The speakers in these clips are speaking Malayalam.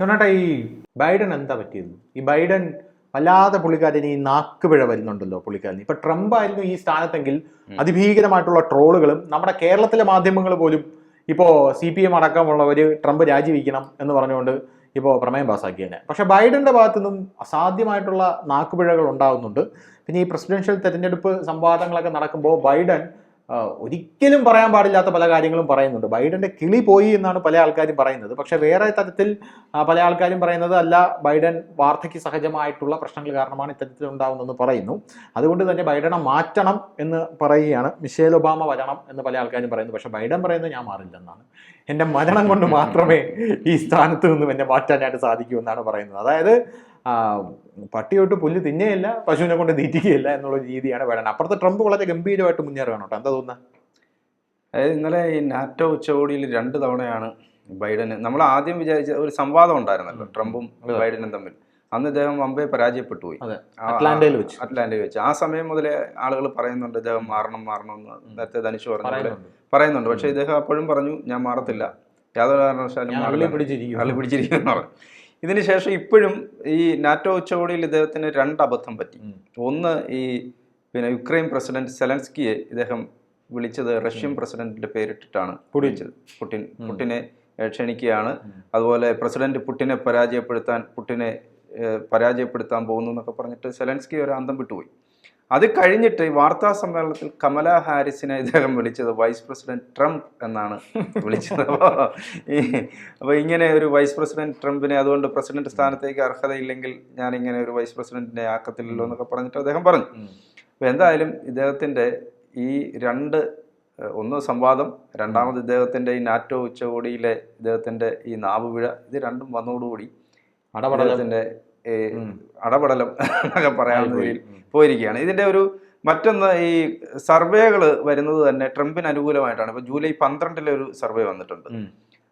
എന്നിട്ട് ഈ ബൈഡൻ എന്താ പറ്റിയത്? ഈ ബൈഡൻ വല്ലാതെ പുള്ളിക്കാരന് ഈ നാക്കുപിഴ വരുന്നുണ്ടല്ലോ പുള്ളിക്കാരന്. ഇപ്പൊ ട്രംപ് ആയിരുന്നു ഈ സ്ഥാനത്തെങ്കിൽ അതിഭീകരമായിട്ടുള്ള ട്രോളുകളും നമ്മുടെ കേരളത്തിലെ മാധ്യമങ്ങൾ പോലും ഇപ്പോ സി പി എം അടക്കമുള്ളവർ ട്രംപ് രാജിവെക്കണം എന്ന് പറഞ്ഞുകൊണ്ട് ഇപ്പോൾ പ്രമേയം പാസ്സാക്കിയേനെ പക്ഷെ ബൈഡന്റെ ഭാഗത്തു നിന്നും അസാധ്യമായിട്ടുള്ള നാക്കുപിഴകൾ ഉണ്ടാകുന്നുണ്ട് പിന്നെ ഈ പ്രസിഡൻഷ്യൽ തെരഞ്ഞെടുപ്പ് സംവാദങ്ങളൊക്കെ നടക്കുമ്പോൾ ബൈഡൻ ഒരിക്കലും പറയാൻ പാടില്ലാത്ത പല കാര്യങ്ങളും പറയുന്നുണ്ട്. ബൈഡന്റെ കിളി പോയി എന്നാണ് പല ആൾക്കാരും പറയുന്നത്. പക്ഷെ വേറെ തരത്തിൽ പല ആൾക്കാരും പറയുന്നത് അല്ല ബൈഡൻ വാർദ്ധക്യ സഹജമായിട്ടുള്ള പ്രശ്നങ്ങൾ കാരണമാണ് ഇത്തരത്തിൽ ഉണ്ടാകുന്നതെന്ന് പറയുന്നു. അതുകൊണ്ട് തന്നെ ബൈഡനെ മാറ്റണം എന്ന് പറയുകയാണ്. മിഷേൽ ഒബാമ വരണം എന്ന് പല ആൾക്കാരും പറയുന്നു. പക്ഷെ ബൈഡൻ പറയുന്നത് ഞാൻ മാറില്ലെന്നാണ്. എന്റെ മരണം കൊണ്ട് മാത്രമേ ഈ സ്ഥാനത്ത് നിന്നും എന്നെ മാറ്റാനായിട്ട് സാധിക്കൂ എന്നാണ് പറയുന്നത്. അതായത് പട്ടിയോട്ട് പുല്ല് തിന്നേയില്ല പശുവിനെ കൊണ്ട് തീറ്റിക്കുകയില്ല എന്നുള്ള രീതിയാണ് വേണം അപ്പുറത്തെ ട്രംപ് വളരെ ഗംഭീരമായിട്ട് മുന്നേറുകയാണ് കേട്ടോ എന്താ തോന്നുന്നത് അതായത് ഇന്നലെ ഈ നാറ്റോ ഉച്ചകോടിയിൽ രണ്ട് തവണയാണ് ബൈഡന് നമ്മൾ ആദ്യം വിചാരിച്ച ഒരു സംവാദം ഉണ്ടായിരുന്നല്ലോ ട്രംപും ബൈഡനും തമ്മിൽ. അന്ന് ഇദ്ദേഹം വമ്പേ പരാജയപ്പെട്ടു പോയി. അറ്റ്ലാന്റയിൽ വെച്ച്. അറ്റ്ലാന്റയിൽ വെച്ച്. ആ സമയം മുതലേ ആളുകൾ പറയുന്നുണ്ട് ഇദ്ദേഹം മാറണം മാറണം എന്ന് നേരത്തെ ധനുഷ് പറഞ്ഞു പറയുന്നുണ്ട്. പക്ഷേ ഇദ്ദേഹം അപ്പോഴും പറഞ്ഞു ഞാൻ മാറത്തില്ല. യാതൊരു കാരണവശാലും പിടിച്ചിരിക്കുന്നു പറഞ്ഞു. ഇതിനുശേഷം ഇപ്പോഴും ഈ നാറ്റോ ഉച്ചകോടിയിൽ ഇദ്ദേഹത്തിന് രണ്ട് അബദ്ധം പറ്റി. ഒന്ന് ഈ പിന്നെ യുക്രൈൻ പ്രസിഡന്റ് സെലൻസ്കിയെ ഇദ്ദേഹം വിളിച്ചത് റഷ്യൻ പ്രസിഡന്റിന്റെ പേരിട്ടിട്ടാണ്. വിളിച്ചത്. പുടിൻ പുടിനെ ക്ഷണിക്കുകയാണ്. അതുപോലെ പ്രസിഡന്റ് പുടിനെ പരാജയപ്പെടുത്താൻ പുടിനെ പരാജയപ്പെടുത്താൻ പോകുന്നു എന്നൊക്കെ പറഞ്ഞിട്ട് സെലൻസ്കി ഒരു അന്തം വിട്ടുപോയി. അത് കഴിഞ്ഞിട്ട് ഈ വാർത്താ സമ്മേളനത്തിൽ കമല ഹാരിസിനെ ഇദ്ദേഹം വിളിച്ചത് വൈസ് പ്രസിഡന്റ് ട്രംപ് എന്നാണ് വിളിച്ചത് അപ്പോൾ ഇങ്ങനെ ഒരു വൈസ് പ്രസിഡന്റ് ട്രംപിനെ അതുകൊണ്ട് പ്രസിഡന്റ് സ്ഥാനത്തേക്ക് അർഹതയില്ലെങ്കിൽ ഞാൻ ഇങ്ങനെ ഒരു വൈസ് പ്രസിഡന്റിനെ ആക്കത്തില്ലല്ലോ എന്നൊക്കെ പറഞ്ഞിട്ട് അദ്ദേഹം പറഞ്ഞു. അപ്പോൾ എന്തായാലും ഇദ്ദേഹത്തിന്റെ ഈ രണ്ട് ഒന്ന് സംവാദം രണ്ടാമത് ഇദ്ദേഹത്തിന്റെ ഈ നാറ്റോ ഉച്ചകോടിയിലെ ഇദ്ദേഹത്തിന്റെ ഈ നാവുപിഴ ഇത് രണ്ടും ഈ ഉം. അടപടലം എന്നൊക്കെ പറയാൻ പോയി രീതിയിൽ പോയിരിക്കുകയാണ്. ഇതിന്റെ ഒരു മറ്റൊന്ന് ഈ സർവേകൾ വരുന്നത് തന്നെ ട്രംപിന് അനുകൂലമായിട്ടാണ്. ഇപ്പോൾ ജൂലൈ പന്ത്രണ്ടിലെ ഒരു സർവേ വന്നിട്ടുണ്ട്.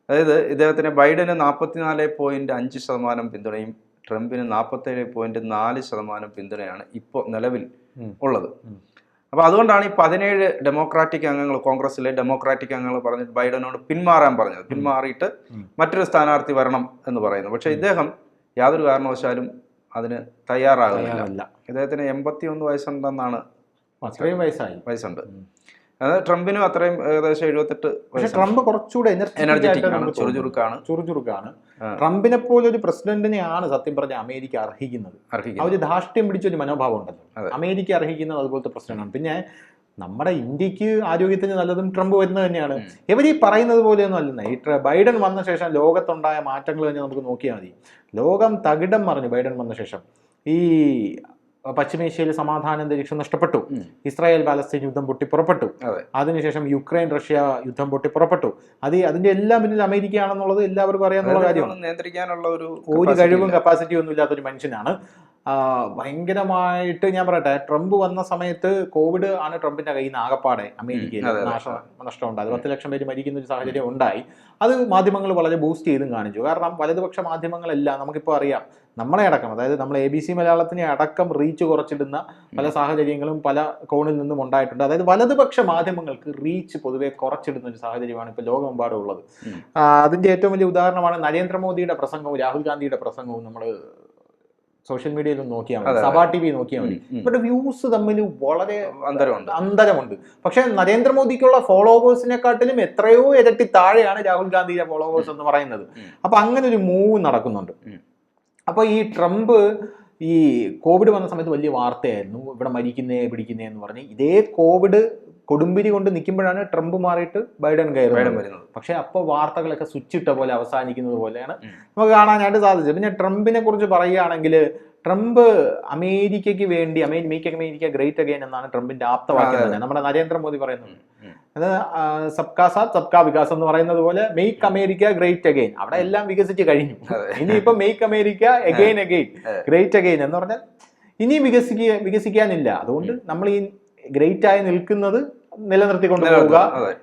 അതായത് ഇദ്ദേഹത്തിന് ബൈഡന് നാൽപ്പത്തിനാല് പോയിന്റ് അഞ്ച് ശതമാനം പിന്തുണയും ട്രംപിന് നാൽപ്പത്തേഴ് പോയിന്റ് നാല് ശതമാനം പിന്തുണയാണ് ഇപ്പോൾ നിലവിൽ ഉള്ളത്. അപ്പൊ അപ്പോൾ അതുകൊണ്ടാണ് ഈ പതിനേഴ് ഡെമോക്രാറ്റിക് അംഗങ്ങൾ കോൺഗ്രസിലെ ഡെമോക്രാറ്റിക് അംഗങ്ങൾ പറഞ്ഞിട്ട് ബൈഡനോട് പിന്മാറാൻ പറഞ്ഞത്. പിന്മാറിയിട്ട് മറ്റൊരു സ്ഥാനാർത്ഥി വരണം എന്ന് പറയുന്നു. പക്ഷേ ഇദ്ദേഹം യാതൊരു കാരണവശാലും അതിന് തയ്യാറാകുന്നില്ല. ഇദ്ദേഹത്തിന് എൺപത്തി ഒന്ന് വയസ്സുണ്ടെന്നാണ് അത്രയും വയസ്സായി. വയസ്സുണ്ട്. അതായത് ട്രംപിനും അത്രയും ഏകദേശം എഴുപത്തെട്ട് പക്ഷെ ട്രംപ് കുറച്ചുകൂടെ എനർജറ്റിക് ആണ് ചുറുചുറുക്കാണ്. ചുറുചുറുക്കാണ്. ട്രംപിനെ പോലെ ഒരു പ്രസിഡന്റിനെയാണ് സത്യം പറഞ്ഞ അമേരിക്ക അർഹിക്കുന്നത്. ആ ധാഷ്ട്യം ഒരു പിടിച്ച ഒരു മനോഭാവം. ഉണ്ടല്ലോ. അമേരിക്ക അർഹിക്കുന്നത് അതുപോലത്തെ പ്രസിഡന്റാണ് പിന്നെ നമ്മുടെ ഇന്ത്യയ്ക്ക് ആരോഗ്യത്തിന് നല്ലതും ട്രംപ് വരുന്നത് തന്നെയാണ്. ഇവർ ഈ പറയുന്നത് പോലെയൊന്നും അല്ലെന്ന് ഈ ബൈഡൻ വന്ന ശേഷം ലോകത്തുണ്ടായ മാറ്റങ്ങൾ തന്നെ നമുക്ക് നോക്കിയാൽ മതി. ലോകം തകിടം മറിഞ്ഞു ബൈഡൻ വന്ന ശേഷം. ഈ പശ്ചിമേഷ്യയിൽ സമാധാന അന്തരീക്ഷം നഷ്ടപ്പെട്ടു. ഇസ്രായേൽ പാലസ്തീൻ യുദ്ധം പൊട്ടി പുറപ്പെട്ടു. അതിനുശേഷം യുക്രൈൻ റഷ്യ യുദ്ധം പൊട്ടി പുറപ്പെട്ടു. അത് അതിന്റെ എല്ലാം പിന്നിൽ അമേരിക്കയാണെന്നുള്ളത് എല്ലാവർക്കും അറിയാവുന്ന കാര്യമാണ്. നിയന്ത്രിക്കാനുള്ള ഒരു ഒരു കഴിവും കപ്പാസിറ്റി ഒന്നും ഇല്ലാത്ത ഒരു മനുഷ്യനാണ്. ഭയങ്കരമായിട്ട് ഞാൻ പറയട്ടെ ട്രംപ് വന്ന സമയത്ത് കോവിഡ് ആണ് ട്രംപിന്റെ കയ്യിൽ നിന്ന് ആകപ്പാടെ അമേരിക്കയിൽ അതെ, അതെ. പത്ത് ലക്ഷം പേര് മരിക്കുന്ന ഒരു സാഹചര്യം ഉണ്ടായി. അത് മാധ്യമങ്ങൾ വളരെ ബൂസ്റ്റ് ചെയ്തും കാണിച്ചു. കാരണം വലതുപക്ഷ മാധ്യമങ്ങളെല്ലാം നമുക്കിപ്പോൾ അറിയാം നമ്മളെ അടക്കം അതായത് നമ്മൾ എ ബി സി മലയാളത്തിനെ അടക്കം റീച്ച് കുറച്ചിടുന്ന പല സാഹചര്യങ്ങളും പല കോണിൽ നിന്നും ഉണ്ടായിട്ടുണ്ട്. അതായത് വലതുപക്ഷ മാധ്യമങ്ങൾക്ക് റീച്ച് പൊതുവെ കുറച്ചിടുന്ന ഒരു സാഹചര്യമാണ് ഇപ്പോൾ ലോകമെമ്പാടും ഉള്ളത്. അതിന്റെ അതിന്റെ ഏറ്റവും വലിയ ഉദാഹരണമാണ് നരേന്ദ്രമോദിയുടെ പ്രസംഗവും രാഹുൽ ഗാന്ധിയുടെ പ്രസംഗവും നമ്മൾ സോഷ്യൽ മീഡിയയിൽ നോക്കിയാൽ മതി. സഭാ ടി വി നോക്കിയാൽ മതി. ഇവരുടെ വ്യൂസ് തമ്മിൽ വളരെ അന്തരമുണ്ട് അന്തരമുണ്ട് പക്ഷെ നരേന്ദ്രമോദിക്കുള്ള ഫോളോവേഴ്സിനെക്കാട്ടിലും എത്രയോ ഇരട്ടി താഴെയാണ് രാഹുൽ ഗാന്ധിയുടെ ഫോളോവേഴ്സ് എന്ന് പറയുന്നത്. അപ്പൊ അങ്ങനെ ഒരു മൂവ് നടക്കുന്നുണ്ട്. അപ്പൊ ഈ ട്രംപ് ഈ കോവിഡ് വന്ന സമയത്ത് വലിയ വാർത്തയായിരുന്നു ഇവിടെ മരിക്കുന്നേ പിടിക്കുന്നേ എന്ന് പറഞ്ഞ് ഇതേ കോവിഡ് കൊടുമ്പിരി കൊണ്ട് നിൽക്കുമ്പോഴാണ് ട്രംപ് മാറിയിട്ട് ബൈഡൻ കയറി വരുന്നത്. പക്ഷെ അപ്പോൾ വാർത്തകളൊക്കെ സ്വിച്ച് ഇട്ട പോലെ അവസാനിക്കുന്നത് പോലെയാണ്. നമുക്ക് കാണാനായിട്ട് സാധിച്ചത് പിന്നെ ട്രംപിനെ കുറിച്ച് പറയുകയാണെങ്കിൽ ട്രംപ് അമേരിക്കയ്ക്ക് വേണ്ടി America make America great again എന്നാണ് ട്രംപിന്റെ ആപ്തവാക്യം തന്നെ. നമ്മുടെ നരേന്ദ്രമോദി പറയുന്നത്. അത് സബ്കാ സാത്ത് സബ്കാ വികാസ് എന്ന് പറയുന്നത് പോലെ മെയ്ക്ക് അമേരിക്ക ഗ്രേറ്റ് അഗൈൻ അവിടെ എല്ലാം വികസിച്ച് കഴിഞ്ഞു. ഇനിയിപ്പോ make America again again great again എന്ന് പറഞ്ഞാൽ ഇനി വികസിക്കുക വികസിക്കാനില്ല. അതുകൊണ്ട് നമ്മൾ ഈ ഗ്രേറ്റ് ആയി നിൽക്കുന്നത് നിലനിർത്തിക്കൊണ്ട് പോവുക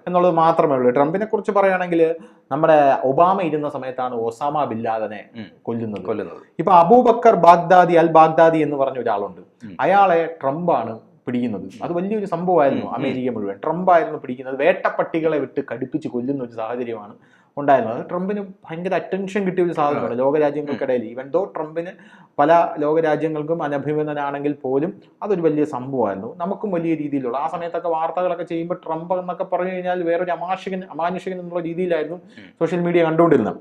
എന്നുള്ളത് മാത്രമേ ഉള്ളൂ. ട്രംപിനെ കുറിച്ച് പറയുകയാണെങ്കിൽ നമ്മുടെ ഒബാമ ഇരുന്ന സമയത്താണ് ഒസാമ ബില്ലാദനെ കൊല്ലുന്നത്. കൊല്ലുന്നത്. ഇപ്പൊ അബൂബക്കർ ബാഗ്ദാദി അൽ ബാഗ്ദാദി എന്ന് പറഞ്ഞ ഒരാളുണ്ട്. അയാളെ ട്രംപാണ് പിടിക്കുന്നത്. അത് വലിയൊരു സംഭവമായിരുന്നു. അമേരിക്ക മുഴുവൻ. ട്രംപ് ആയിരുന്നു പിടിക്കുന്നത്. വേട്ടപ്പട്ടികളെ വിട്ട് കടുപ്പിച്ച് കൊല്ലുന്ന ഒരു സാഹചര്യമാണ് ഉണ്ടായിരുന്നു. അത് ട്രംപിന് ഭയങ്കര അറ്റൻഷൻ കിട്ടിയ ഒരു സാധനമാണ് ലോകരാജ്യങ്ങൾക്കിടയിൽ ഈവൻ ദോ ട്രംപിന് പല ലോകരാജ്യങ്ങൾക്കും അനഭിമതനാണെങ്കിൽ പോലും അതൊരു വലിയ സംഭവമായിരുന്നു. നമുക്കും വലിയ രീതിയിലുള്ള ആ സമയത്തൊക്കെ വാർത്തകളൊക്കെ ചെയ്യുമ്പോൾ ട്രംപ് എന്നൊക്കെ പറഞ്ഞു കഴിഞ്ഞാൽ വേറൊരു അമാനുഷികൻ അമാനുഷികൻ എന്നുള്ള രീതിയിലായിരുന്നു സോഷ്യൽ മീഡിയ കണ്ടുകൊണ്ടിരുന്നത്.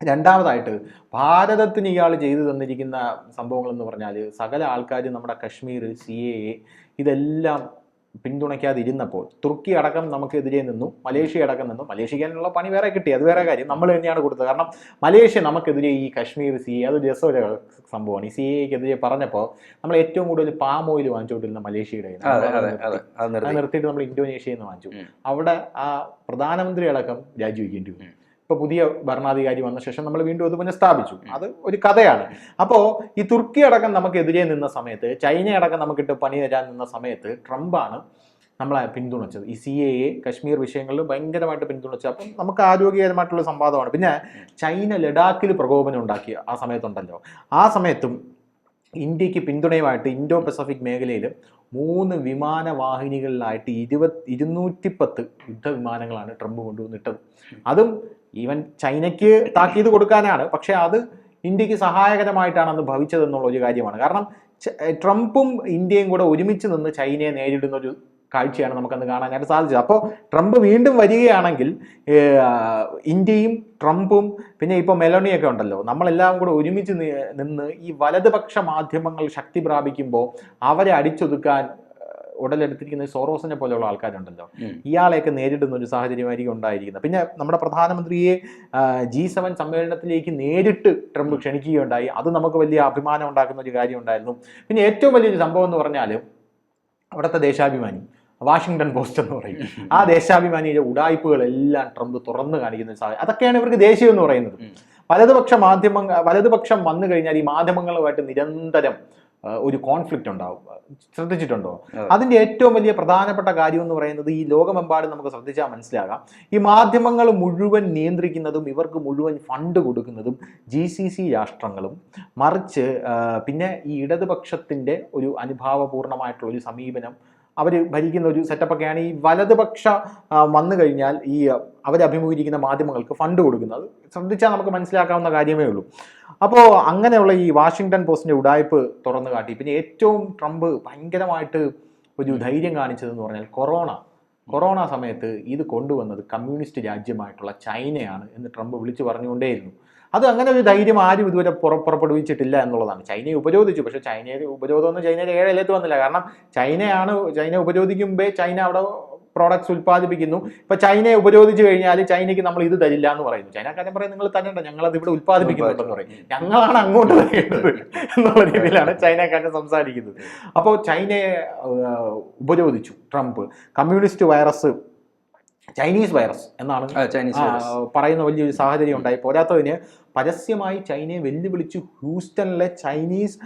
രണ്ടാമതായിട്ട് ഭാരതത്തിന് ഇയാൾ ചെയ്തു തന്നിരിക്കുന്ന സംഭവങ്ങൾ എന്ന് പറഞ്ഞാൽ സകല ആൾക്കാർ നമ്മുടെ കശ്മീർ സി എ എ ഇതെല്ലാം പിന്തുണയ്ക്കാതിരുന്നപ്പോൾ തുർക്കി അടക്കം നമുക്കെതിരെ നിന്നു മലേഷ്യ അടക്കം നിന്നു. മലേഷ്യക്കാനുള്ള പണി വേറെ കിട്ടി. അത് വേറെ കാര്യം. നമ്മൾ തന്നെയാണ് കൊടുത്തത്. കാരണം മലേഷ്യ നമുക്കെതിരെ ഈ കശ്മീർ സി അത് രസമൊരു സംഭവമാണ്. ഈ സി എക്കെതിരെ പറഞ്ഞപ്പോൾ നമ്മൾ ഏറ്റവും കൂടുതൽ പാം ഓയിൽ വാങ്ങിച്ചുകൊണ്ടിരുന്ന മലേഷ്യയുടെ നിർത്തിയിട്ട് നമ്മൾ ഇന്തോനേഷ്യയിൽ നിന്ന് വാങ്ങിച്ചു. അവിടെ ആ പ്രധാനമന്ത്രി അടക്കം രാജിവെക്കേണ്ടി വന്നു. ഇപ്പൊ പുതിയ ഭരണാധികാരി വന്ന ശേഷം നമ്മൾ വീണ്ടും അത് പുനഃസ്ഥാപിച്ചു അത് ഒരു കഥയാണ്. അപ്പോ ഈ തുർക്കി അടക്കം നമുക്കെതിരെ നിന്ന സമയത്ത് ചൈന അടക്കം നമുക്കിട്ട് പണി തരാൻ നിന്ന സമയത്ത് ട്രംപാണ് നമ്മളെ പിന്തുണച്ചത്. ഈ സി എ എ കശ്മീർ വിഷയങ്ങളിൽ ഭയങ്കരമായിട്ട് പിന്തുണച്ചത്. അപ്പം നമുക്ക് ആരോഗ്യകരമായിട്ടുള്ള സംവാദമാണ്. പിന്നെ ചൈന ലഡാക്കിൽ പ്രകോപനം ഉണ്ടാക്കിയ ആ സമയത്തുണ്ടല്ലോ. ആ സമയത്തും ഇന്ത്യയ്ക്ക് പിന്തുണയുമായിട്ട് ഇൻഡോ പസഫിക് മേഖലയിൽ മൂന്ന് വിമാനവാഹിനികളിലായിട്ട് ഇരുപത് ഇരുന്നൂറ്റി പത്ത് യുദ്ധവിമാനങ്ങളാണ് ട്രംപ് കൊണ്ടുവന്നിട്ടത്. അതും ഈവൻ ചൈനയ്ക്ക് താക്കീത് കൊടുക്കാനാണ്. പക്ഷേ അത് ഇന്ത്യയ്ക്ക് സഹായകരമായിട്ടാണ് അന്ന് ഭവിച്ചതെന്നുള്ള ഒരു കാര്യമാണ്. കാരണം ട്രംപും ഇന്ത്യയും കൂടെ ഒരുമിച്ച് നിന്ന് ചൈനയെ നേരിടുന്ന ഒരു കാഴ്ചയാണ് നമുക്കന്ന് കാണാനായിട്ട് സാധിച്ചത്. അപ്പോൾ ട്രംപ് വീണ്ടും വരികയാണെങ്കിൽ ഇന്ത്യയും ട്രംപും പിന്നെ ഇപ്പോൾ മെലോണിയൊക്കെ ഉണ്ടല്ലോ. നമ്മളെല്ലാം കൂടെ ഒരുമിച്ച് നിന്ന് ഈ വലതുപക്ഷ മാധ്യമങ്ങൾ ശക്തി പ്രാപിക്കുമ്പോൾ അവരെ അടിച്ചൊതുക്കാൻ ഉടലെടുത്തിരിക്കുന്ന സോറോസിനെ പോലെയുള്ള ആൾക്കാരുണ്ടല്ലോ. ഇയാളെയൊക്കെ നേരിടുന്ന ഒരു സാഹചര്യമായിരിക്കും ഉണ്ടായിരിക്കുന്നത്. പിന്നെ നമ്മുടെ പ്രധാനമന്ത്രിയെ ജി സെവൻ സമ്മേളനത്തിലേക്ക് നേരിട്ട് ട്രംപ് ക്ഷണിക്കുകയുണ്ടായി. അത് നമുക്ക് വലിയ അഭിമാനം ഉണ്ടാക്കുന്ന ഒരു കാര്യം ഉണ്ടായിരുന്നു പിന്നെ ഏറ്റവും വലിയൊരു സംഭവം എന്ന് പറഞ്ഞാൽ അവിടുത്തെ ദേശാഭിമാനി വാഷിങ്ടൺ പോസ്റ്റ് എന്ന് പറയും. ആ ദേശാഭിമാനിയുടെ ഉടായ്പകളെല്ലാം ട്രംപ് തുറന്നു കാണിക്കുന്ന സാഹചര്യം അതൊക്കെയാണ് ഇവർക്ക് ദേശീയം എന്ന് പറയുന്നത്. വലതുപക്ഷ മാധ്യമങ്ങൾ വലതുപക്ഷം വന്നു കഴിഞ്ഞാൽ ഈ മാധ്യമങ്ങളുമായിട്ട് നിരന്തരം ഒരു കോൺഫ്ലിക്റ്റ് ഉണ്ടാവും. ശ്രദ്ധിച്ചിട്ടുണ്ടോ? അതിന്റെ ഏറ്റവും വലിയ പ്രധാനപ്പെട്ട കാര്യം എന്ന് പറയുന്നത് ഈ ലോകമെമ്പാടും നമുക്ക് ശ്രദ്ധിച്ചാൽ മനസ്സിലാകാം. ഈ മാധ്യമങ്ങൾ മുഴുവൻ നിയന്ത്രിക്കുന്നതും ഇവർക്ക് മുഴുവൻ ഫണ്ട് കൊടുക്കുന്നതും ജി സി സി രാഷ്ട്രങ്ങളും മറിച്ച് പിന്നെ ഈ ഇടതുപക്ഷത്തിന്റെ ഒരു അനുഭാവപൂർണമായിട്ടുള്ള ഒരു സമീപനം അവർ ഭരിക്കുന്ന ഒരു സെറ്റപ്പൊക്കെയാണ് ഈ വലതുപക്ഷ വന്നു കഴിഞ്ഞാൽ ഈ അവരഭിമുഖീകരിക്കുന്ന മാധ്യമങ്ങൾക്ക് ഫണ്ട് കൊടുക്കുന്നത്. ശ്രദ്ധിച്ചാൽ നമുക്ക് മനസ്സിലാക്കാവുന്ന കാര്യമേ ഉള്ളൂ. അപ്പോൾ അങ്ങനെയുള്ള ഈ വാഷിങ്ടൺ പോസ്റ്റിന്റെ ഉടായ്പ് തുറന്നു കാട്ടി. പിന്നെ ഏറ്റവും ട്രംപ് ഭയങ്കരമായിട്ട് ഒരു ധൈര്യം കാണിച്ചതെന്ന് പറഞ്ഞാൽ കൊറോണ. കൊറോണ സമയത്ത് ഇത് കൊണ്ടുവന്നത് കമ്മ്യൂണിസ്റ്റ് രാജ്യമായിട്ടുള്ള ചൈനയാണ് എന്ന് ട്രംപ് വിളിച്ചു പറഞ്ഞുകൊണ്ടേയിരുന്നു. അത് അങ്ങനെ ഒരു ധൈര്യം ആരും ഇതുവരെ പുറ പുറപ്പെടുവിച്ചിട്ടില്ല എന്നുള്ളതാണ്. ചൈനയെ ഉപരോധിച്ചു. പക്ഷേ ചൈനയുടെ ഉപരോധമൊന്നും ചൈനയുടെ ഏഴയിലെത്ത് വന്നില്ല. കാരണം ചൈനയാണ് ചൈന ഉപരോധിക്കുമ്പോൾ ചൈന അവിടെ പ്രോഡക്ട്സ് ഉൽപ്പാദിപ്പിക്കുന്നു. ഇപ്പൊ ചൈനയെ ഉപരോധിച്ചു കഴിഞ്ഞാൽ ചൈനയ്ക്ക് നമ്മൾ ഇത് തരില്ല എന്ന് പറയുന്നു. ചൈനക്കാരൻ പറയും നിങ്ങൾ തരണ്ട ഞങ്ങൾ അത് ഇവിടെ ഉൽപ്പാദിപ്പിക്കുന്നുണ്ടെന്ന് പറയും. ഞങ്ങളാണ് അങ്ങോട്ട് തരേണ്ടത് എന്നുള്ള രീതിയിലാണ് ചൈനക്കാരൻ സംസാരിക്കുന്നത്. അപ്പോൾ ചൈനയെ ഉപരോധിച്ചു Trump. Communist virus Chinese virus എന്നാണ് പറയുന്ന വലിയൊരു സാഹചര്യം ഉണ്ടായി. പോരാത്തതിന് പരസ്യമായി ചൈനയെ വെല്ലുവിളിച്ച്. ഹ്യൂസ്റ്റണിലെ ചൈനീസ്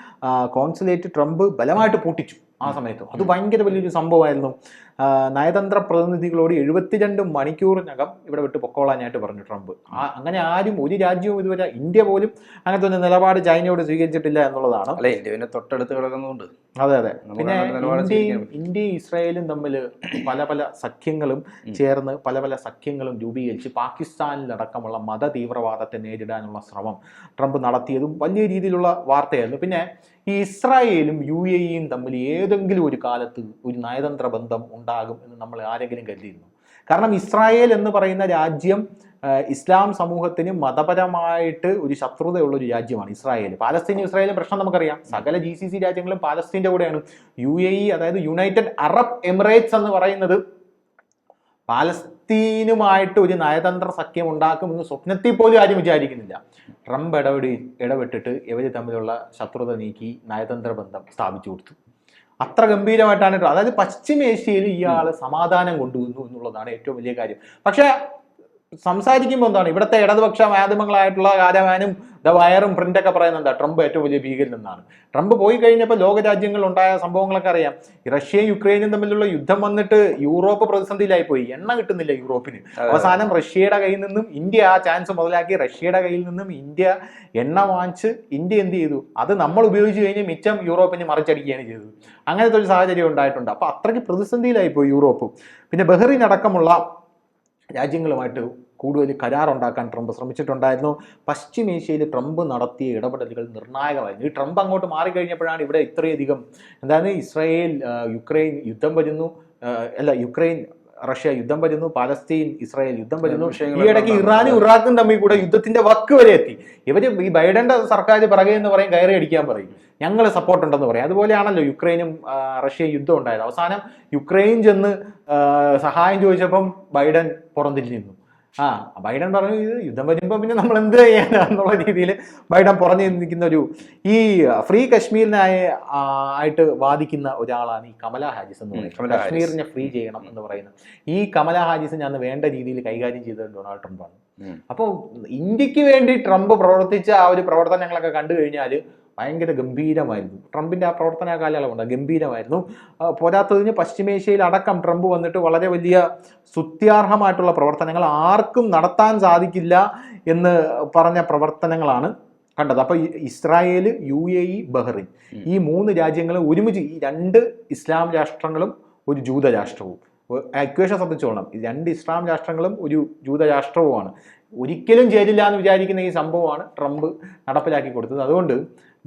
കോൺസുലേറ്റ് ട്രംപ് ബലമായിട്ട് പൂട്ടിച്ചു ആ സമയത്ത്. അത് ഭയങ്കര വലിയൊരു സംഭവമായിരുന്നു. നയതന്ത്ര പ്രതിനിധികളോട് എഴുപത്തിരണ്ട് മണിക്കൂറിനകം ഇവിടെ വിട്ട് പൊക്കോളാനായിട്ട് പറഞ്ഞു ട്രംപ്. അങ്ങനെ ആരും ഒരു രാജ്യവും ഇതുവരെ ഇന്ത്യ പോലും അങ്ങനത്തെ ഒരു നിലപാട് ചൈനയോട് സ്വീകരിച്ചിട്ടില്ല എന്നുള്ളതാണ്. അല്ലെ ഇന്ത്യ പിന്നെ തൊട്ടടുത്ത് കിടക്കുന്നുണ്ട് അതെ അതെ. പിന്നെ ഇന്ത്യയും ഇന്ത്യയും ഇസ്രായേലും തമ്മിൽ പല പല സഖ്യങ്ങളും ചേർന്ന് പല പല സഖ്യങ്ങളും രൂപീകരിച്ച് പാകിസ്ഥാനിലടക്കമുള്ള മത തീവ്രവാദത്തെ നേരിടാനുള്ള ശ്രമം ട്രംപ് നടത്തിയതും വലിയ രീതിയിലുള്ള വാർത്തയായിരുന്നു. പിന്നെ ഈ ഇസ്രായേലും യു എ ഇയും തമ്മിൽ ഏതെങ്കിലും ഒരു കാലത്ത് ഒരു നയതന്ത്ര ബന്ധം ഉണ്ടാകും എന്ന് നമ്മൾ ആരെങ്കിലും കരുതിയിരുന്നു? കാരണം ഇസ്രായേൽ എന്ന് പറയുന്ന രാജ്യം ഇസ്ലാം സമൂഹത്തിന് മതപരമായിട്ട് ഒരു ശത്രുതയുള്ള ഒരു രാജ്യമാണ് ഇസ്രായേൽ. പാലസ്തീനും ഇസ്രായേലും പ്രശ്നം നമുക്കറിയാം. സകല ജി സി സി രാജ്യങ്ങളും പാലസ്തീന്റെ കൂടെയാണ്. യു എ ഇ അതായത് യുണൈറ്റഡ് അറബ് എമിറേറ്റ്സ് എന്ന് പറയുന്നത് പാലസ്തീനുമായിട്ട് ഒരു നയതന്ത്ര സഖ്യം ഉണ്ടാക്കുമെന്ന് സ്വപ്നത്തിൽ പോലും ആരും വിചാരിക്കുന്നില്ല. ട്രംപ് ഇടപെടി ഇടപെട്ടിട്ട് ഇവർ തമ്മിലുള്ള ശത്രുത നീക്കി നയതന്ത്ര ബന്ധം സ്ഥാപിച്ചു കൊടുത്തു. അത്ര ഗംഭീരമായിട്ടാണ് അതായത് പശ്ചിമേഷ്യയിൽ ഇയാൾ സമാധാനം കൊണ്ടുവന്നു എന്നുള്ളതാണ് ഏറ്റവും വലിയ കാര്യം. പക്ഷേ സംസാരിക്കുമ്പോൾ എന്താണ്? ഇവിടുത്തെ ഇടതുപക്ഷ മാധ്യമങ്ങളായിട്ടുള്ള കാരവാനും ദ വയറും പ്രിന്റൊക്കെ പറയുന്നത് ട്രംപ് ഏറ്റവും വലിയ ഭീകരൻ എന്നാണ് ട്രംപ് പോയി കഴിഞ്ഞപ്പോൾ ലോകരാജ്യങ്ങളിൽ ഉണ്ടായ സംഭവങ്ങളൊക്കെ അറിയാം. റഷ്യയും യുക്രൈനും തമ്മിലുള്ള യുദ്ധം വന്നിട്ട് യൂറോപ്പ് പ്രതിസന്ധിയിലായി പോയി. എണ്ണ കിട്ടുന്നില്ല യൂറോപ്പിന്. അവസാനം റഷ്യയുടെ കയ്യിൽ നിന്നും ഇന്ത്യ ആ ചാൻസ് മുതലാക്കി റഷ്യയുടെ കയ്യിൽ നിന്നും ഇന്ത്യ എണ്ണ വാങ്ങിച്ച് ഇന്ത്യ എന്ത് ചെയ്തു? അത് നമ്മൾ ഉപയോഗിച്ച് കഴിഞ്ഞ് മിച്ചം യൂറോപ്പിന് മറിച്ചടിക്കുകയാണ് ചെയ്തത്. അങ്ങനത്തെ ഒരു സാഹചര്യം ഉണ്ടായിട്ടുണ്ട്. അപ്പോൾ അത്രയ്ക്ക് പ്രതിസന്ധിയിലായി പോയി യൂറോപ്പും. പിന്നെ ബഹ്റിൻ അടക്കമുള്ള രാജ്യങ്ങളുമായിട്ട് കൂടുതൽ കരാറുണ്ടാക്കാൻ ട്രംപ് ശ്രമിച്ചിട്ടുണ്ടായിരുന്നു. പശ്ചിമേഷ്യയിൽ ട്രംപ് നടത്തിയ ഇടപെടലുകൾ നിർണായകമായിരുന്നു. ഈ ട്രംപ് അങ്ങോട്ട് മാറിക്കഴിഞ്ഞപ്പോഴാണ് ഇവിടെ ഇത്രയധികം എന്താണ് ഇസ്രായേൽ യുക്രൈൻ യുദ്ധം വരുന്നു അല്ല യുക്രൈൻ റഷ്യ യുദ്ധം വരുന്നു പാലസ്തീൻ ഇസ്രായേൽ യുദ്ധം വരുന്നു ഈ ഇടയ്ക്ക് ഇറാനും ഇറാഖും തമ്മിൽ കൂടെ യുദ്ധത്തിന്റെ വക്ക് വരെ എത്തി. ഇവർ ഈ ബൈഡന്റെ സർക്കാർ പിറകെ എന്ന് പറയും കയറി അടിക്കാൻ പറയും. ഞങ്ങൾ സപ്പോർട്ട് ഉണ്ടെന്ന് പറയും. അതുപോലെയാണല്ലോ യുക്രൈനും റഷ്യ റഷ്യയും യുദ്ധം ഉണ്ടായത്. അവസാനം യുക്രൈൻ ചെന്ന് സഹായം ചോദിച്ചപ്പം ബൈഡൻ പുറന്തിരിഞ്ഞിരുന്നു നിന്നു. ആ ബൈഡൻ പറഞ്ഞു ഇത് യുദ്ധം വരുമ്പോൾ പിന്നെ നമ്മൾ എന്ത് ചെയ്യാനെന്നുള്ള രീതിയിൽ ബൈഡൻ പുറഞ്ഞു നിൽക്കുന്ന ഒരു ഈ ഫ്രീ കശ്മീരിനായ ആയിട്ട് വാദിക്കുന്ന ഒരാളാണ് ഈ കമല ഹാജിസ് എന്ന് പറയുന്നത്. കശ്മീരിനെ ഫ്രീ ചെയ്യണം എന്ന് പറയുന്നത് ഈ കമല ഹാജിസ് അന്ന് വേണ്ട രീതിയിൽ കൈകാര്യം ചെയ്തത് ഡൊണാൾഡ് ട്രംപാണ്. അപ്പോൾ ഇന്ത്യയ്ക്ക് വേണ്ടി ട്രംപ് പ്രവർത്തിച്ച ആ ഒരു പ്രവർത്തനങ്ങളൊക്കെ കണ്ടു കഴിഞ്ഞാൽ ഭയങ്കര ഗംഭീരമായിരുന്നു. ട്രംപിന്റെ ആ പ്രവർത്തന കാലയളവുണ്ട്. ഗംഭീരമായിരുന്നു. പോരാത്തതിന് പശ്ചിമേഷ്യയിൽ അടക്കം ട്രംപ് വന്നിട്ട് വളരെ വലിയ സ്തുത്യാർഹമായിട്ടുള്ള പ്രവർത്തനങ്ങൾ ആർക്കും നടത്താൻ സാധിക്കില്ല എന്ന് പറഞ്ഞ പ്രവർത്തനങ്ങളാണ് കണ്ടത്. അപ്പോൾ Israel U A E Bahrain ഈ മൂന്ന് രാജ്യങ്ങളും ഒരുമിച്ച് ഈ രണ്ട് ഇസ്ലാം രാഷ്ട്രങ്ങളും ഒരു ജൂത രാഷ്ട്രവും അക്വേഷൻ ശ്രദ്ധിച്ചോളണം. ഈ രണ്ട് ഇസ്ലാം രാഷ്ട്രങ്ങളും ഒരു ജൂത രാഷ്ട്രവുമാണ് ഒരിക്കലും ചേരില്ല എന്ന് വിചാരിക്കുന്ന ഈ സംഭവമാണ് ട്രംപ് നടപ്പിലാക്കി കൊടുത്തത്. അതുകൊണ്ട്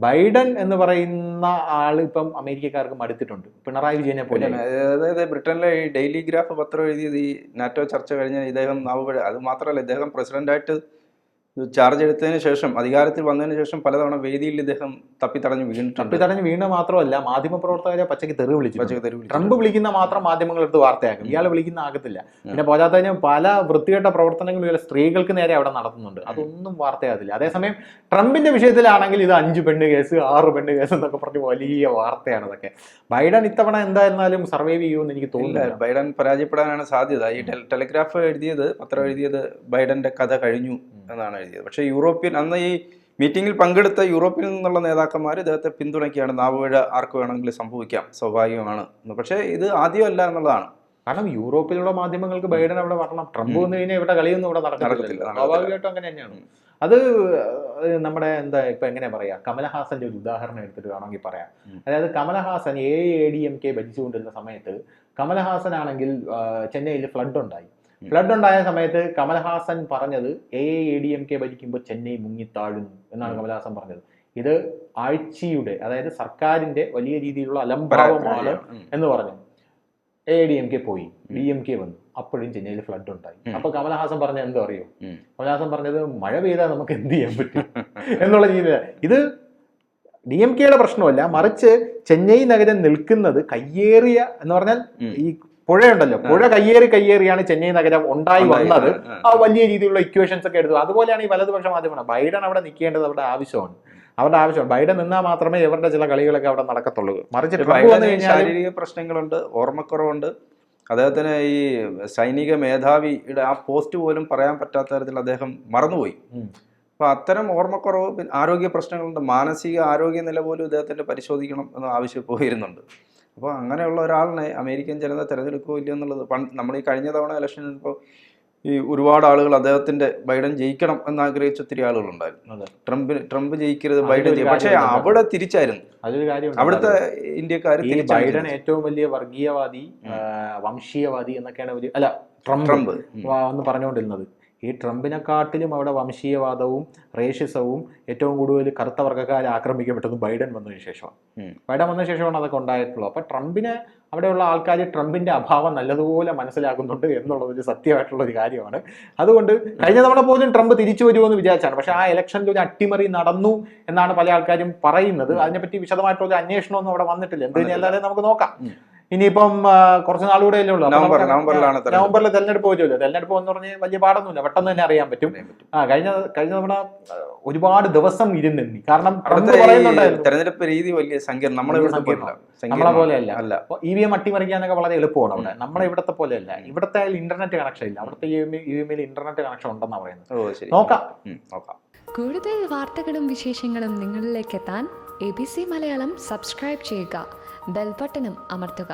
ബൈഡൻ എന്ന് പറയുന്ന ആൾ ഇപ്പം അമേരിക്കക്കാർക്ക് മടുത്തിട്ടുണ്ട്. പിണറായി വിജയനെ പോലെ. അതായത് ബ്രിട്ടനിലെ ഈ ഡെയിലി ഗ്രാഫ് പത്രം എഴുതിയത് ഈ നാറ്റോ ചർച്ച കഴിഞ്ഞ ഇദ്ദേഹം നാവുപഴ അത് മാത്രമല്ല ഇദ്ദേഹം പ്രസിഡന്റായിട്ട് ചാർജ് എടുത്തതിന് ശേഷം അധികാരത്തിൽ വന്നതിന് ശേഷം പലതവണ വേദിയിൽ ഇദ്ദേഹം തപ്പിത്തടഞ്ഞ് വീണിട്ടുണ്ട്. തപ്പിത്തടഞ്ഞ് വീണ മാത്രമല്ല മാധ്യമപ്രവർത്തകരെ പച്ചയ്ക്ക് തെറി വിളിച്ചു പച്ചക്ക് വിളിച്ചു. ട്രംപ് വിളിക്കുന്ന മാത്രം മാധ്യമങ്ങൾ എടുത്ത് വാർത്തയാക്കും. ഇയാൾ വിളിക്കുന്ന ആകത്തില്ല. പിന്നെ പോരാത്തതിന് പല വൃത്തികെട്ട പ്രവർത്തനങ്ങൾ ഇയാൾ സ്ത്രീകൾക്ക് നേരെ അവിടെ നടത്തുന്നുണ്ട്. അതൊന്നും വാർത്തയാകത്തില്ല. അതേസമയം ട്രംപിന്റെ വിഷയത്തിലാണെങ്കിൽ ഇത് അഞ്ച് പെണ്ണ് കേസ് ആറ് പെണ്ണ് കേസ് എന്നൊക്കെ പറഞ്ഞ് വലിയ വാർത്തയാണ് അതൊക്കെ. ബൈഡൻ ഇത്തവണ എന്തായിരുന്നാലും സർവൈവ് ചെയ്യുമെന്ന് എനിക്ക് തോന്നുന്നില്ല. ബൈഡൻ പരാജയപ്പെടാനാണ് സാധ്യത. ഈ ടെലിഗ്രാഫ് എഴുതിയത് പത്രം എഴുതിയത് ബൈഡന്റെ കഥ കഴിഞ്ഞു എന്നാണ് എഴുതിയത്. പക്ഷേ യൂറോപ്യൻ അന്ന് ഈ മീറ്റിംഗിൽ പങ്കെടുത്ത യൂറോപ്പിൽ നിന്നുള്ള നേതാക്കന്മാർ ഇദ്ദേഹത്തെ പിന്തുണയ്ക്കുകയാണ്. നാവുകഴ ആർക്ക് വേണമെങ്കിലും സംഭവിക്കാം സ്വാഭാവികമാണ്. പക്ഷേ ഇത് ആദ്യമല്ല എന്നുള്ളതാണ്. കാരണം യൂറോപ്പിലുള്ള മാധ്യമങ്ങൾക്ക് ബൈഡൻ അവിടെ വരണം. ട്രംപ് വന്നു കഴിഞ്ഞാൽ ഇവിടെ കളിയൊന്നും ഇവിടെ നടക്കത്തില്ല. സ്വാഭാവികമായിട്ടും അങ്ങനെ തന്നെയാണ്. അത് നമ്മുടെ എന്താ ഇപ്പൊ എങ്ങനെ പറയാ? കമലഹാസന്റെ ഒരു ഉദാഹരണം എടുത്തിട്ട് വേണമെങ്കിൽ പറയാം. അതായത് Kamal Haasan A A D M K ഭരിച്ചുകൊണ്ടിരുന്ന സമയത്ത് കമലഹാസൻ ആണെങ്കിൽ ചെന്നൈയിൽ ഫ്ലഡ് ഉണ്ടായി. ഫ്ലഡ് ഉണ്ടായ സമയത്ത് കമൽഹാസൻ പറഞ്ഞത് A A D M K ഭരിക്കുമ്പോൾ ചെന്നൈ മുങ്ങിത്താഴുന്നു എന്നാണ് കമൽഹാസൻ പറഞ്ഞത്. ഇത് ആഴ്ചയുടെ അതായത് സർക്കാരിന്റെ വലിയ രീതിയിലുള്ള അലംഭാവമാണ് എന്ന് പറഞ്ഞു. എ ഡി എം കെ പോയി ഡി എം കെ വന്നു. അപ്പോഴും ചെന്നൈയിൽ ഫ്ലഡ് ഉണ്ടായി. അപ്പൊ കമലഹാസൻ പറഞ്ഞ എന്തോ അറിയോ? കമൽഹാസൻ കമലഹാസൻ പറഞ്ഞത് മഴ പെയ്താൽ നമുക്ക് എന്ത് ചെയ്യാൻ പറ്റും എന്നുള്ള രീതിയിൽ ഇത് ഡി എം കെയുടെ പ്രശ്നമല്ല മറിച്ച് ചെന്നൈ നഗരം നിൽക്കുന്നത് കയ്യേറിയ എന്ന് പറഞ്ഞാൽ ഈ പുഴയുണ്ടല്ലോ. പുഴ കയ്യേറി കയ്യേറിയാണ് ചെന്നൈ നഗരം ഉണ്ടായി. വന്നത്. ആ, വലിയ രീതിയിലുള്ള ഇക്വേഷൻസ് ഒക്കെ എടുത്തു. അതുപോലെയാണ് ഈ വലതുപക്ഷ മാധ്യമം ബൈഡൻ അവിടെ നിൽക്കേണ്ടത് അവരുടെ ആവശ്യമാണ്. അവരുടെ ആവശ്യമാണ്. ബൈഡൻ നിന്നാൽ മാത്രമേ ഇവരുടെ ചില കളികളൊക്കെ അവിടെ നടക്കത്തുള്ളൂ. മറിച്ച് ശാരീരിക പ്രശ്നങ്ങളുണ്ട് ഓർമ്മക്കുറവുണ്ട്. അദ്ദേഹത്തിന് ഈ സൈനിക മേധാവിയുടെ ആ പോസ്റ്റ് പോലും പറയാൻ പറ്റാത്ത തരത്തിൽ അദ്ദേഹം മറന്നുപോയി. അപ്പൊ അത്തരം ഓർമ്മക്കുറവ് ആരോഗ്യ പ്രശ്നങ്ങളുണ്ട്. മാനസിക ആരോഗ്യ നില പോലും അദ്ദേഹത്തിന്റെ പരിശോധിക്കണം എന്ന് ആവശ്യം പോയിരുന്നുണ്ട്. അപ്പോൾ അങ്ങനെയുള്ള ഒരാളിനെ അമേരിക്കൻ ജനത തിരഞ്ഞെടുക്കുകയോ ഇല്ലയോ എന്നുള്ളത് പണ്ട് നമ്മൾ ഈ കഴിഞ്ഞ തവണ ഇലക്ഷനിൽ ഇപ്പോൾ ഈ ഒരുപാട് ആളുകൾ അദ്ദേഹത്തിന്റെ ബൈഡൻ ജയിക്കണം എന്ന് ആഗ്രഹിച്ച ഒത്തിരി ആളുകളുണ്ടായിരുന്നു. ട്രംപ് ട്രംപ് ജയിക്കരുത് ബൈഡൻ പക്ഷേ. അവിടെ തിരിച്ചായിരുന്നു. അതൊരു കാര്യം അവിടുത്തെ ഇന്ത്യക്കാർ ബൈഡൻ ഏറ്റവും വലിയ വർഗീയവാദി വംശീയവാദി എന്നൊക്കെയാണ് അല്ല ട്രംപ്. എന്ന് പറഞ്ഞുകൊണ്ടിരുന്നത്. ഈ ട്രംപിനെക്കാട്ടിലും അവിടെ വംശീയവാദവും റേഷ്യസവും ഏറ്റവും കൂടുതൽ കറുത്ത വർഗക്കാരെ ആക്രമിക്കപ്പെട്ടതും ബൈഡൻ വന്നതിന് ശേഷമാണ്. ബൈഡൻ വന്നതിന് ശേഷമാണ് അതൊക്കെ ഉണ്ടായിട്ടുള്ളത്. അപ്പം ട്രംപിന് അവിടെയുള്ള ആൾക്കാർ ട്രംപിന്റെ അഭാവം നല്ലതുപോലെ മനസ്സിലാക്കുന്നുണ്ട് എന്നുള്ളത് ഒരു സത്യമായിട്ടുള്ള ഒരു കാര്യമാണ്. അതുകൊണ്ട് കഴിഞ്ഞ തവണ പോലും ട്രംപ് തിരിച്ചു വരുമെന്ന് വിചാരിച്ചാണ്. പക്ഷേ ആ ഇലക്ഷനിൽ ഒരു അട്ടിമറി നടന്നു എന്നാണ് പല ആൾക്കാരും പറയുന്നത്. അതിനെപ്പറ്റി വിശദമായിട്ടുള്ള ഒരു അന്വേഷണമൊന്നും അവിടെ വന്നിട്ടില്ല. എന്ത് വന്നിട്ടില്ല. അല്ലാതെ നമുക്ക് നോക്കാം. ഇനിയിപ്പം കുറച്ച് നാളുകൂടെ അല്ലേ ഉള്ളൂ. നവംബർ നവംബറിലാണ്. നവംബറിൽ തെരഞ്ഞെടുപ്പ്. വരുമല്ലോ തെരഞ്ഞെടുപ്പ് എന്ന് പറഞ്ഞാൽ വലിയ പാടൊന്നുമില്ല. പെട്ടെന്ന് തന്നെ അറിയാൻ പറ്റും. ആ കഴിഞ്ഞ കഴിഞ്ഞ തവണ ഒരുപാട് ദിവസം ഇരുന്നെണ്ണി കാരണം തെരഞ്ഞെടുപ്പ് രീതി വലിയ സംഖ്യ നമ്മളെ നമ്മളെ പോലെയല്ല. അല്ല. ഇ വി എം അട്ടിമറിക്കാനൊക്കെ വളരെ എളുപ്പമാണ് അവിടെ. നമ്മളെ ഇവിടത്തെ പോലെയല്ല. ഇവിടത്തെ ഇന്റർനെറ്റ് കണക്ഷൻ ഇല്ല. അവിടുത്തെ ഇ വി എമ്മിൽ ഇന്റർനെറ്റ് കണക്ഷൻ ഉണ്ടെന്നാണ് പറയുന്നത്. ശരി. നോക്കാം. നോക്കാം. കൂടുതൽ വാർത്തകളും വിശേഷങ്ങളും നിങ്ങളിലേക്ക് എത്താൻ A B C Malayalam subscribe ചെയ്യുക. ബെൽബട്ടനും അമർത്തുക